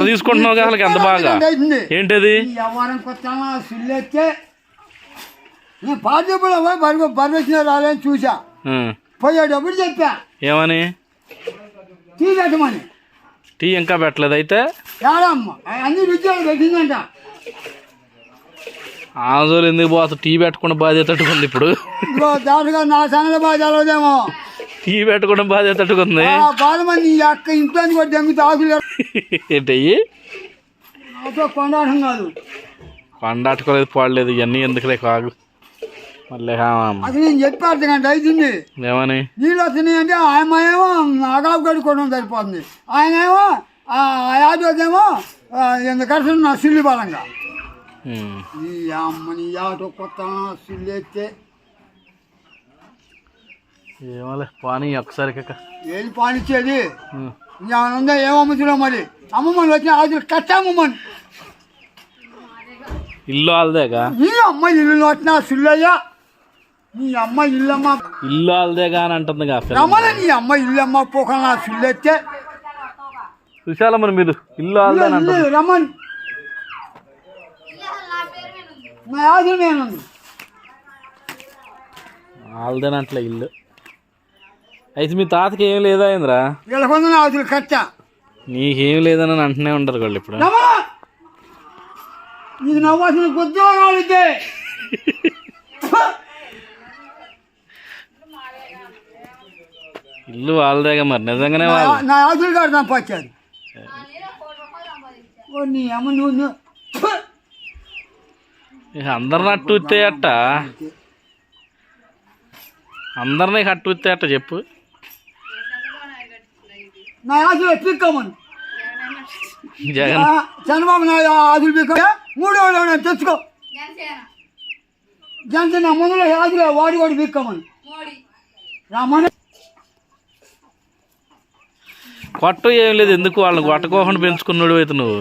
కర్ర తీసుకుంటున్నావు వాళ్ళకి ఎంత బాగా? ఏంటది? పాతప్పుడు పోయి వచ్చిన రాలేని చూసా పోయేటప్పుడు చెప్పా. ఏమని? తీసేటమని టీ ఇంకా పెట్టలేదు అయితే? అన్ని రుచిగా పెట్టిందంట. ఆంజోలు ఎందుకు పోతా టీ పెట్టకుండా బాధ్యతట్టుకుంది ఇప్పుడు? దాటుగా నా సంగతి తెలవదేమో. టీ పెట్టకుండా బాధ్యతట్టుకుంది ఆ బాధ మంది ఇంట్లో దెంగుతూ ఆకులు ఏంటయ్యి కొండాటం కాదు. పండాటుకోలేదు పాడలేదు ఇవన్నీ ఎందుకులే కాగు. మళ్ళీ అది నేను చెప్పి అర్థం గంట అవుతుంది ఏమని? నీళ్ళు వస్తున్నాయి అంటే ఆయన ఏమో అగాపు కడుక్కోవడం సరిపోతుంది. ఆయన ఏమో ఎందుకంటే నా సిల్లు బలంగా. ఈ అమ్మని ఆటో కొత్త సిల్లు ఎత్తే. ఏమోలే పానీ ఒకసారి ఏది. ఇంకేమైనా ఉందా ఏమో అమ్ముతున్నావు మరి? అమ్మమ్మని వచ్చిన ఆజు కట్టామమ్మని ఇల్లు వాళ్ళదేగా? ఈ అమ్మ ఇల్లు వచ్చిన సిల్లయ్యా నీ అమ్మ ఇల్లమ్మ. ఇల్లు వాళ్ళదేగా అని అంటుందిగా. రమ్మని నీ అమ్మ ఇల్లమ్మ పోక నా సిల్లెత్తే? చూసాలమ్మని మీరు ఇల్లు వాళ్ళదే అని అంటుంది. నా ఆశ నేను వాళ్ళదేనంటలే ఇల్లు. అయితే మీ తాతకి ఏం లేదా ఏంద్రా నీకేం లేదని అంటూనే ఉంటారు వాళ్ళు ఇప్పుడు. నీకు నవ్వాల్సిన ఉద్యోగాలు ఇల్లు వాళ్ళదేగా మరి నిజంగానే వాళ్ళు నా ఆశలు కాదు సంపాదించారు ఓ నీ అమ్మ నువ్వు! ఇక అందరిని అట్టు అందరినీ కట్టు అట్ట చెప్పు. నా ఆశలు పిక్కమని జగన్ చంద్రబాబు నాయుడు ఆశలు పిక్క మూడో వాళ్ళు తెచ్చుకో జనసేన ముందులో ఆశలు వాడి వాడి పిక్కమని రమ్మని కొట్ట ఏం లేదు ఎందుకు వాళ్ళని కొట్టకోకుండా పెంచుకున్నాడు అయితే నువ్వు?